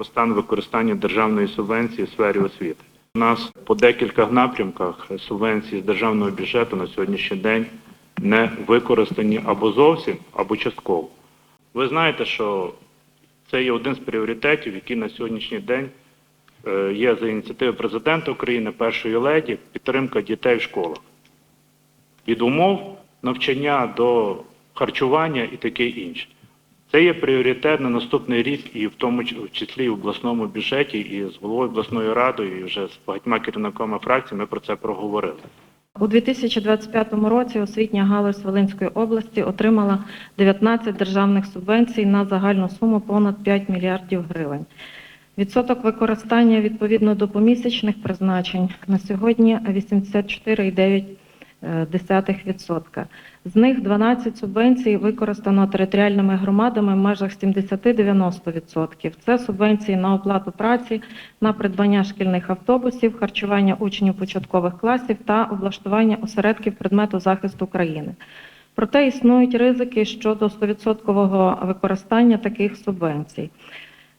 про стан використання державної субвенції в сфері освіти. У нас по декілька напрямках субвенції з державного бюджету на сьогоднішній день не використані або зовсім, або частково. Ви знаєте, що це є один з пріоритетів, який на сьогоднішній день е, є за ініціативи президента України, першої леді, підтримка дітей в школах. Від умов навчання до харчування і таке інше. Це є пріоритет на наступний рік, і в тому числі в обласному бюджеті, і з головою обласної радою, і вже з багатьма керівниками фракцій ми про це проговорили. У 2025 році освітня галузь Волинської області отримала 19 державних субвенцій на загальну суму понад 5 мільярдів гривень. Відсоток використання відповідно до помісячних призначень на сьогодні 84,9%. З них 12 субвенцій використано територіальними громадами в межах 70-90%. Це субвенції на оплату праці, на придбання шкільних автобусів, харчування учнів початкових класів та облаштування осередків предмету захисту країни. Проте існують ризики щодо 100% використання таких субвенцій.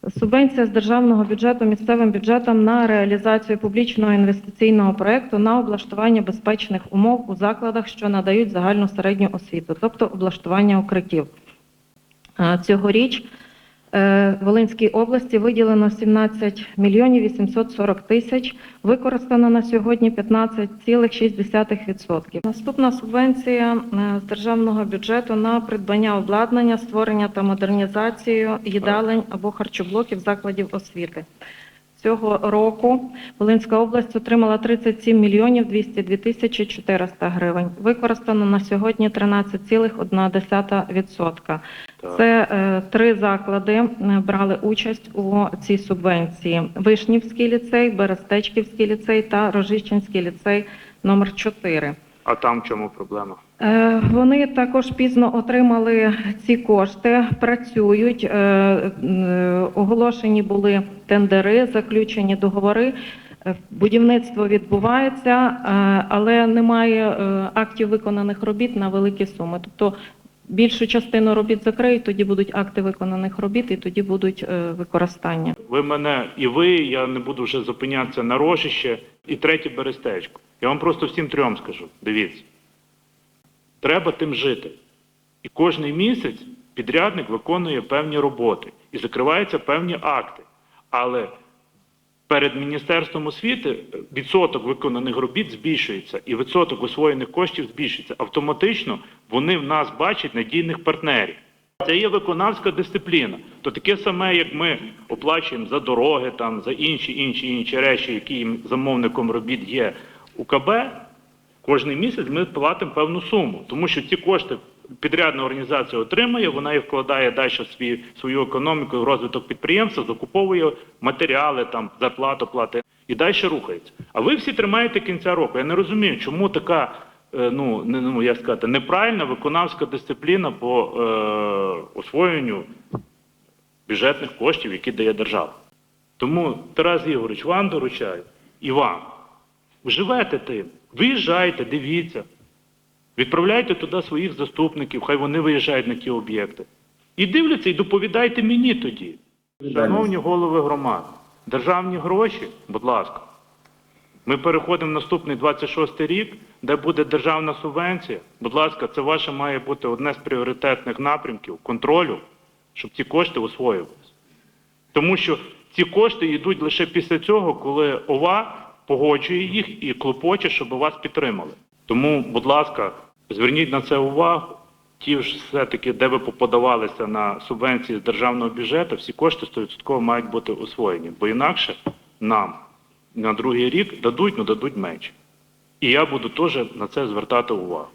Субвенція з державного бюджету місцевим бюджетам на реалізацію публічного інвестиційного проекту на облаштування безпечних умов у закладах, що надають загальну середню освіту, тобто облаштування укриттів. Е, Цьогоріч Волинській області виділено 17 мільйонів 840 тисяч, використано на сьогодні 15,6%. Наступна субвенція е, з державного бюджету на придбання обладнання, створення та модернізацію їдалень або харчоблоків закладів освіти. Цього року Волинська область отримала 37 мільйонів 202 тисячі 400 гривень. Використано на сьогодні 13,1%. Це е, три заклади брали участь у цій субвенції: Вишнівський ліцей, Берестечківський ліцей та Рожищенський ліцей номер 4. А там в чому проблема? Е, Вони також пізно отримали ці кошти, працюють. е, е, Оголошені були тендери, заключені договори. Е, Будівництво відбувається, е, але немає е, актів виконаних робіт на великі суми. Тобто більшу частину робіт закриють, тоді будуть акти виконаних робіт і тоді будуть е, використання. Ви мене і ви, я не буду вже зупинятися на рожище, і третє берестечко. Я вам просто всім трьом скажу: дивіться, треба тим жити. І кожний місяць підрядник виконує певні роботи і закриваються певні акти. Але перед Міністерством освіти відсоток виконаних робіт збільшується, і відсоток освоєних коштів збільшується. Автоматично вони в нас бачать надійних партнерів. Це є виконавська дисципліна. То таке саме, як ми оплачуємо за дороги, там, за інші інші інші речі, які їм замовником робіт є у КБ, кожен місяць ми платимо певну суму, тому що ці кошти підрядна організація отримує, вона їх вкладає далі свій, свою економіку, в розвиток підприємства, закуповує матеріали, там, зарплату платить і далі рухається. А ви всі тримаєте кінця року. Я не розумію, чому така, е, ну, не, ну як сказати, неправильна виконавська дисципліна по е, освоєнню бюджетних коштів, які дає держава. Тому, Тарас Ігорович, вам доручаю і вам. Живете тим, виїжджайте, дивіться, відправляйте туди своїх заступників, хай вони виїжджають на ті об'єкти. І дивляться, і доповідайте мені тоді. Шановні голови громад, державні гроші, будь ласка. Ми переходимо в наступний 26 рік, де буде державна субвенція. Будь ласка, це ваше має бути одне з пріоритетних напрямків контролю, щоб ці кошти освоювалися. Тому що ці кошти йдуть лише після цього, коли ОВА погоджує їх і клопоче, щоб вас підтримали. Тому, будь ласка, зверніть на це увагу. Ті ж все-таки, де ви поподавалися на субвенції з державного бюджету, всі кошти 100% мають бути освоєні. Бо інакше нам на другий рік дадуть, ну дадуть менше. І я буду теж на це звертати увагу.